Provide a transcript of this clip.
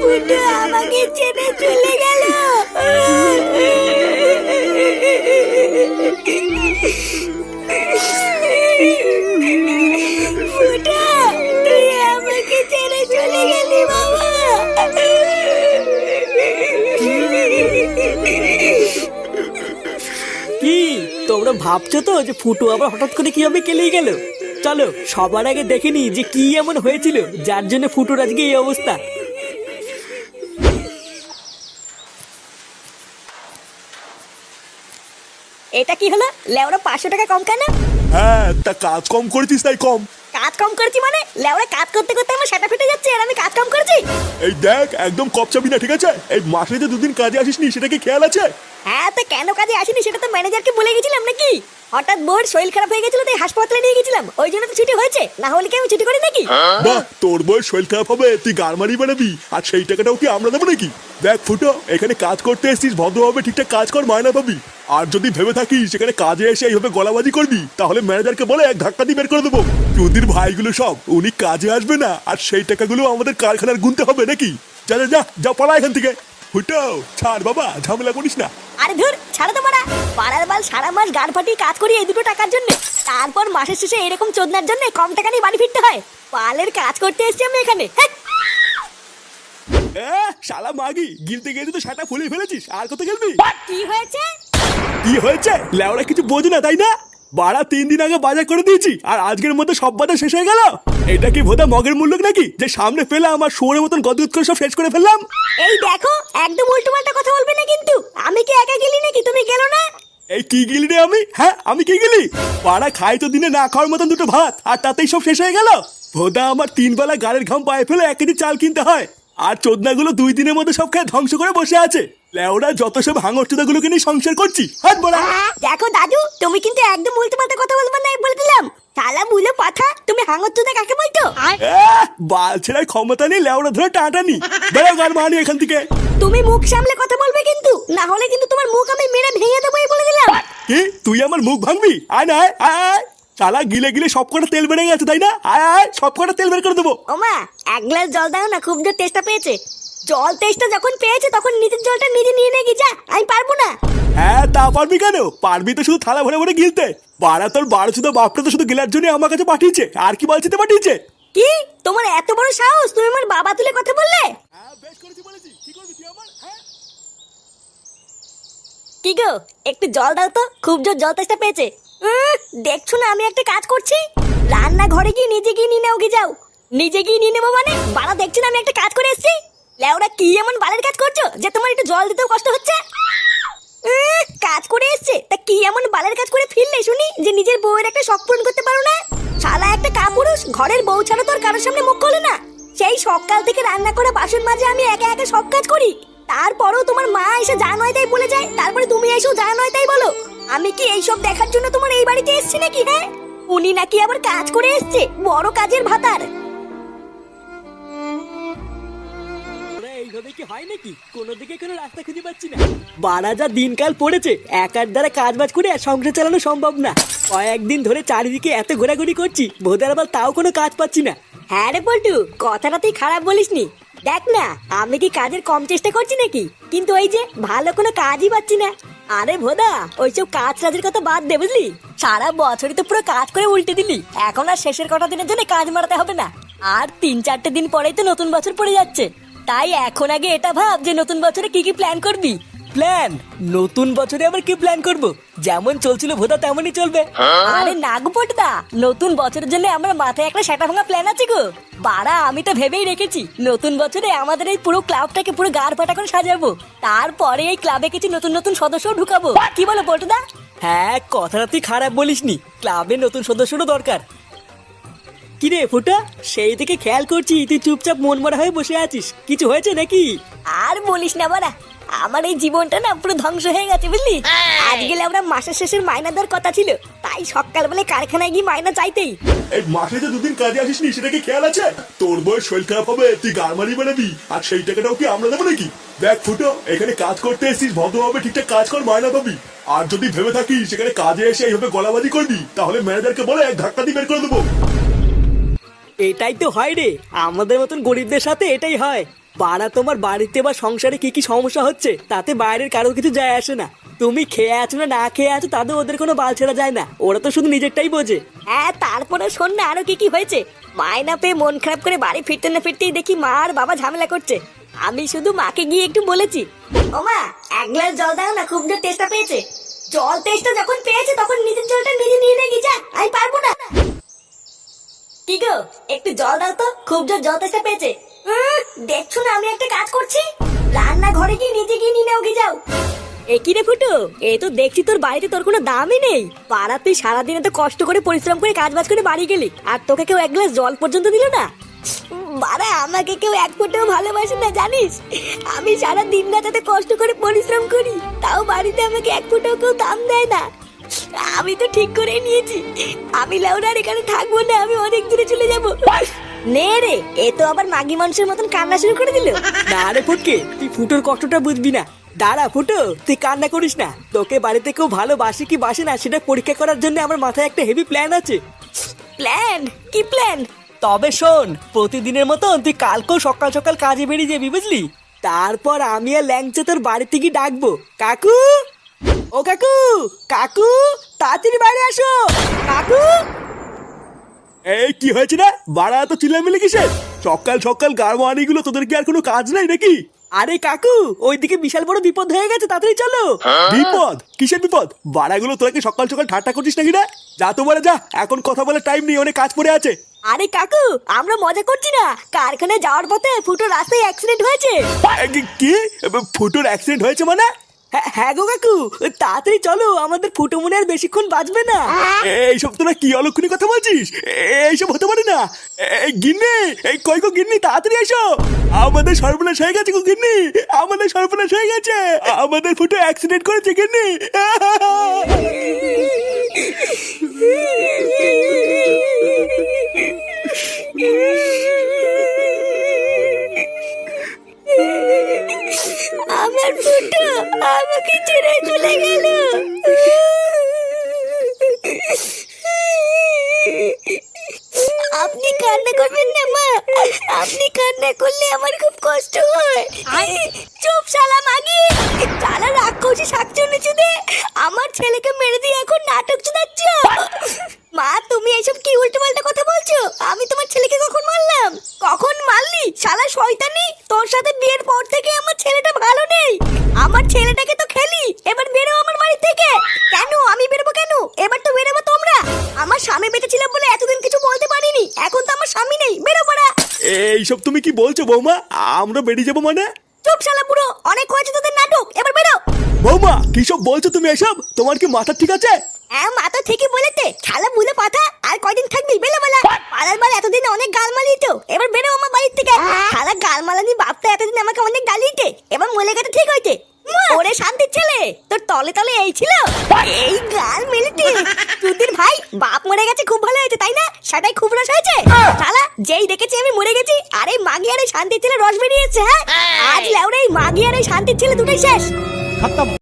ফুটো আমাকে চলে গেল। কি, তোমরা ভাবছ তো যে ফুটো আবার হঠাৎ করে কীভাবে কেলেই গেল? চলো, সবার আগে দেখেনি যে কি এমন হয়েছিল, যার জন্য ফুটোর আজকে এই অবস্থা। এটা কি হলো? লেওরা পাঁচশো টাকা কম কেন? হ্যাঁ তা কাজ কম করেছিস তাই কম। কাজ কম করেছি মানে? লেওরা কাজ করতে করতে আমার সেটা ফেটে যাচ্ছে আর আমি কাজ কম করেছি? এই দেখ একদম কপচাবি না ঠিক আছে? এই মাসে যে দুদিন কাজে আসিসনি সেটা কি খেয়াল আছে? হ্যাঁ তো কেন কাজে আসিনি সেটা তো ম্যানেজারকে বলে গেছিলাম নাকি? হঠাৎ বোর শরীর খারাপ হয়ে গেছিল তাই হাসপাতালে নিয়ে গেছিলাম। ওই জন্য তো ছুটি হয়েছে। না হলে কি আমি ছুটি করি নাকি? বাহ তোর বয়স শরীর খারাপ হবে তুই গারমারি বানাবি আর সেই টাকাটাও কি আমরা দেবো নাকি? দেখ ফুটো এখানে কাজ করতে এসেছিস ভদ্রভাবে ঠিকঠাক কাজ কর মায়না পাবি। আর যদি ভেবে থাকিস সেখানে কাজে এসে এইভাবে গলাবাজি করবি তাহলে ম্যানেজারকে বলে এক ধাক্কা দিয়ে বের করে দেবো। চুদির ভাইগুলো সব উনি কাজে আসবে না আর সেই টাকাগুলো আমাদের কারখানার গুনতে হবে নাকি? যা যা যা যা পড়া এখান থেকে। ছাড় বাবা ঝামেলা করিস না। আরে ধুর ছাড়ো তো মারা পাড়ার বাল সারা মাস গান ফাটিয়ে কাজ করি এই দুটো টাকার জন্য। তারপর মাসের শেষে এরকম চোদনার জন্য কম টাকা নিয়ে বাড়ি ফিরতে হয়। পালের কাজ করতে এসেছি আমি এখানে হ্যাঁ। শালা মাগি গিলতে গিয়ে তো সেটা ফুলে ফেলেছিস আর কত গেলবি? কি হয়েছে? কি হয়েছে? লেওরা কিছু বোঝে না তাই না? বাড়া তিন দিন আগে বাজার করে দিয়েছি আর আজকের মধ্যে সব বাজার শেষ হয়ে গেল। এটা কি ভোদা মগের মূল্য নাকি? যে সামনে পেলাম আর শুয়োরের মতন গদগদ করে সব শেষ করে ফেললাম? এই দেখো একদম উল্টো পাল্টা কথা বলবে না কিন্তু। আমি কি একা গেলি নাকি? তুমি গেলো না? এই কি গিলি রে আমি? হ্যাঁ আমি কি গেলি? পাড়া খাই তো দিনে না খাওয়ার মতন দুটো ভাত আর তাতেই সব শেষ হয়ে গেল। ভোদা আমার তিন বেলা গাড়ির ঘাম পায়ে ফেলে এক কেজি চাল কিনতে হয় আর চোদনাগুলো দুই দিনের মধ্যে সব খেয়ে ধ্বংস করে বসে আছে। লেওরা যত সব হাঙর চোদাগুলোকে নিয়ে সংসার করছি। হাত বড়া দেখো দাদু তুমি কিন্তু একদম উল্টো পাল্টা কথা বলবে না বলে দিলাম। শালা মুলো পাঠা তুমি হাঙর কাকে বলতো আহ, বাল ছেড়ার ক্ষমতা নেই লেওড়া ধরে টাটানি বেরো গান মানি এখান থেকে। তুমি মুখ সামলে কথা বলবে কিন্তু না হলে কিন্তু তোমার মুখ আমি মেরে ভেঙে দেবো বলে দিলাম। কি? তুই আমার মুখ ভাঙবি? আয় না আয় আয়, শালা গিলে গিলে সব কটা তেল বেড়ে গেছে তাই না? আয় আয় সব কটা তেল বের করে দেবো। ওমা এক গ্লাস জল দাও না খুব জোর টেস্টটা পেয়েছে। জল টেস্টটা যখন পেয়েছে তখন নিজের জলটা নিজে নিয়ে নে যা আমি পারব না। হ্যাঁ তা পারবি কেন? পারবি তো শুধু থালা ভরে ভরে গিলতে। বাড়া তোর বারো শুধু বাপটা তো শুধু গিলার জন্য আমার কাছে পাঠিয়েছে। আর কি বলছিতে পাঠিয়েছে? কি? তোমার এত বড় সাহস? তুমি আমার বাবা তুলে কথা বললে? হ্যাঁ কি হ্যাঁ? কি গো একটু জল দাও তো খুব জোর জল তেষ্টা পেয়েছে। দেখছ না আমি একটা কাজ করছি? রান্না ঘরে গিয়ে নিজে গিয়ে নিয়ে নাও গিয়ে যাও নিজে গিয়ে নিয়ে নেব মানে? বাড়া দেখছ না আমি একটা কাজ করে এসেছি? লেওরা কি এমন বালের কাজ করছ যে তোমার একটু জল দিতেও কষ্ট হচ্ছে? কাজ করে এসছে। তা কি এমন বালের কাজ করে ফিরলে শুনি, যে নিজের বউয়ের একটা শখ পূরণ করতে পারো না? শালা একটা কাপুরুষ, ঘরের বউ ছাড়া তোর কারোর সামনে মুখ খোলে না। সেই সকাল থেকে রান্না করা বাসন মাজে আমি একা একা সব কাজ করি। তারপরেও তোমার মা এসে যা নয় তাই বলে যায়, তারপরে তুমি এসেও যা নয় তাই বলো। আমি কি এইসব দেখার জন্য তোমার এই বাড়িতে এসেছি নাকি হ্যাঁ? উনি নাকি আবার কাজ করে এসছে, বড় কাজের ভাতার। এইভাবে কি হয় নাকি? কোনো দিকে কোনো রাস্তা খুঁজে পাচ্ছি না। যা দিনকাল পড়েছে একার দ্বারা কাজ বাজ করে সংসার চালানো সম্ভব না। কয়েকদিন ধরে চারিদিকে এত ঘোরাঘুরি করছি আবার তাও কোনো কাজ পাচ্ছি না। হ্যাঁ রে পল্টু, কথাটা তুই খারাপ দেখ না, আমি কি কাজের কম চেষ্টা করছি নাকি? কিন্তু ওই যে ভালো কোনো কাজই পাচ্ছি না। আরে ভোদা, ওইসব কাজ কাজের কথা বাদ দে বুঝলি? সারা বছরই তো পুরো কাজ করে উল্টে দিলি। এখন আর শেষের কটা দিনের জন্য কাজ মারাতে হবে না। আর তিন চারটে দিন পরেই তো নতুন বছর পড়ে যাচ্ছে। তাই এখন আগে এটা ভাব যে নতুন বছরে কি কি প্ল্যান করবি? প্ল্যান নতুন বছরে আবার কি প্ল্যান করব? যেমন চলছিল ভোদা তেমনই চলবে। আরে নাগপটদা নতুন বছরের জন্য আমার মাথায় একটা সেটা ভাঙা প্ল্যান আছে গো। বাড়া আমি তো ভেবেই রেখেছি নতুন বছরে আমাদের এই পুরো ক্লাবটাকে পুরো গাড় ফাটা করে সাজাবো। তারপরে এই ক্লাবে কিছু নতুন নতুন সদস্য ঢুকাবো। কি বলো পটদা হ্যাঁ কথাটা তুই খারাপ বলিসনি। ক্লাবে নতুন সদস্যরও দরকার। কিরে ফুটা? সেই থেকে খেয়াল করছি তুই চুপচাপ মন মরা হয়ে বসে আছিস। কিছু হয়েছে নাকি? আর বলিস না বাড়া আমার এই জীবনটা না পুরো ধ্বংস হয়ে গেছে বুঝলি? আজ গেলে আমরা মাসের শেষের মাইনা দেওয়ার কথা ছিল তাই সকালবেলা কারখানায় গিয়ে মাইনা চাইতেই। এই মাসে যে দুদিন কাজে আসিসনি সেটা কি খেয়াল আছে? তোর বয়স শরীর খারাপ হবে তুই গারমারি বানাবি আর সেই টাকাটাও কি আমরা দেবো নাকি? দেখ ফুটো এখানে কাজ করতে এসেছিস ভদ্রভাবে ঠিকঠাক কাজ কর মায়না পাবি। আর যদি ভেবে থাকিস সেখানে কাজে এসে এইভাবে গলাবাজি করবি তাহলে ম্যানেজারকে বলে এক ধাক্কা দিয়ে বের করে দেবো। এটাই তো হয় রে। আমাদের মতন গরিবদের সাথে এটাই হয়। পাড়া তোমার বাড়িতে বা সংসারে কি কি সমস্যা হচ্ছে? তাতে বাইরের কারও কিছু যায় আসে না। তুমি খেয়ে আছো না না খেয়ে আছো, তাদের ওদের কোনো বাল ছেড়া যায় না। ওরা তো শুধু নিজেরটাই বোঝে। হ্যাঁ তারপরে শোন না আরও কি কি হয়েছে। মায়না পেয়ে মন খারাপ করে বাড়ি ফিরতে না ফিরতেই দেখি মা আর বাবা ঝামেলা করছে। আমি শুধু মাকে গিয়ে একটু বলেছি, ও মা, এক গ্লাস জল দাও না, খুব জোর তেষ্টা পেয়েছে। জল তেষ্টা যখন পেয়েছে, তখন নিজের জলটা নিজে নিয়ে নিয়ে যা, আমি পারব না। কি গো? একটু জল দাও তো, খুব জোর জল তেষ্টা পেয়েছে। দেখছ না আমি একটা কাজ করছি? রান্না ঘরে গিয়ে নিজে গিয়ে নিয়ে নাও যাও। এ কি রে ফুটো? এ তো দেখছি তোর বাড়িতে তোর কোনো দামই নেই। পাড়া তুই সারাদিন এত কষ্ট করে পরিশ্রম করে কাজ বাজ করে বাড়ি গেলি, আর তোকে কেউ এক গ্লাস জল পর্যন্ত দিল না? বাড়া, আমাকে কেউ এক ফোঁটাও ভালোবাসে না, জানিস? আমি সারা দিন রাত এত কষ্ট করে পরিশ্রম করি, তাও বাড়িতে আমাকে এক ফোঁটাও কেউ দাম দেয় না। আমি তো ঠিক করে নিয়েছি। আমি লাউডার এখানে থাকব না আমি অনেক দূরে চলে যাব। নে রে এ তো আবার মাগি মানুষের মতন কান্না শুরু করে দিল। না রে ফুটকে তুই ফুটোর কষ্টটা বুঝবি না। দাঁড়া ফুটো তুই কান্না করিস না। তোকে বাড়িতে কেউ ভালোবাসে কি বাসে না সেটা পরীক্ষা করার জন্য আমার মাথায় একটা হেভি প্ল্যান আছে। প্ল্যান কি প্ল্যান তবে শোন প্রতিদিনের মতন তুই কালকেও সকাল সকাল কাজে বেরিয়ে যাবি বুঝলি? তারপর আমি আর ল্যাংচে তোর বাড়িতে গিয়ে ডাকবো। কাকু? ও কাকু কাকু তাড়াতাড়ি বাইরে আসো। কাকু? এই কি হয়েছে না বাড়া তো চিল্লামিলি কিসের? সকাল সকাল গাড়ওয়ানি গুলো তোদের কি আর কোনো কাজ নাই নাকি? আরে কাকু ওইদিকে বিশাল বড় বিপদ হয়ে গেছে তাড়াতাড়ি চলো। বিপদ? কিসের বিপদ? বাড়াগুলো তোরা কি সকাল সকাল ঠাট্টা করছিস নাকি না যা তো বলে যা এখন কথা বলে টাইম নেই অনেক কাজ পড়ে আছে। আরে কাকু আমরা মজা করছি না। কারখানায় যাওয়ার পথে ফুটো রাস্তায় অ্যাক্সিডেন্ট হয়েছে। কি- কি ফুটোর অ্যাক্সিডেন্ট হয়েছে মানে? হ্যাঁ হ্যাঁ গো কাকু তাড়াতাড়ি চলো আমাদের ফুটো মনে আর বেশিক্ষণ বাঁচবে না। এইসব তোরা কি অলক্ষণী কথা বলছিস? এইসব হতে পারে না। এই গিন্নি এই কই গো গিন্নি তাড়াতাড়ি এসো। আমাদের সর্বনাশ হয়ে গেছে গো গিন্নি আমাদের সর্বনাশ হয়ে গেছে। আমাদের ফুটো অ্যাক্সিডেন্ট করেছে গিন্নি। আমার ফুটো আমাকে ছেড়ে চলে গেল। আপনি কান্না করবেন না মা। আপনি কান্না করলে আমার খুব কষ্ট হয়। চুপ শালা মাগি। শালা রাক্ষসী শাকচুনি চুদে। আমার ছেলেকে মেরে দিয়ে এখন নাটক চুদাচ্ছ। মা তুমি এইসব কি উল্টো পাল্টা কথা বলছো? আমি তোমার ছেলেকে কখন মারলাম? কখন মারলি? শালা শয়তানি তোর সাথে বিয়ের পর থেকে আমার ছেলেটাকে তো খেলি। এবার বেরো আমার বাড়ি থেকে। কেন? আমি বেরোবো কেন? এবার তো বেরোবো তোমরা। আমার স্বামী বেঁচে ছিল বলে এতদিন কিছু বলতে পারিনি। এখন তো আমার স্বামী নেই। বেরো পড়া। এইসব তুমি কি বলছো বৌমা? আমরা বেরিয়ে যাব মানে? চুপ শালা বুড়ো। অনেক হয়েছে তোদের নাটক। এবার বেরো। বৌমা কি সব বলছো তুমি এসব? তোমার কি মাথা ঠিক আছে? হ্যাঁ মা তো ঠিকই বলেছে। খালা বুলে পাঠা আর কয়দিন থাকবি? বেলা বেলা পাড়ার বার এতদিন অনেক গাল মালিয়েছো এবার বেরো আমার বাড়ির থেকে। খালা গাল মালানি বাপটা এতদিন আমাকে অনেক গালিয়েছে। এবার মলে গেছে ঠিক হয়েছে। ওরে শান্তির ছেলে তোর তলে তলে এই ছিল? এই গাল মিলিটি তুদির ভাই বাপ মরে গেছে খুব ভালো হয়েছে তাই না? সেটাই খুব রস হয়েছে? শালা যেই দেখেছি আমি মরে গেছি। আর এই মাগি আর এই শান্তির ছেলে রস বেরিয়েছে হ্যাঁ? আজ লেউরে এই মাগি আর এই শান্তির ছেলে দুটোই শেষ।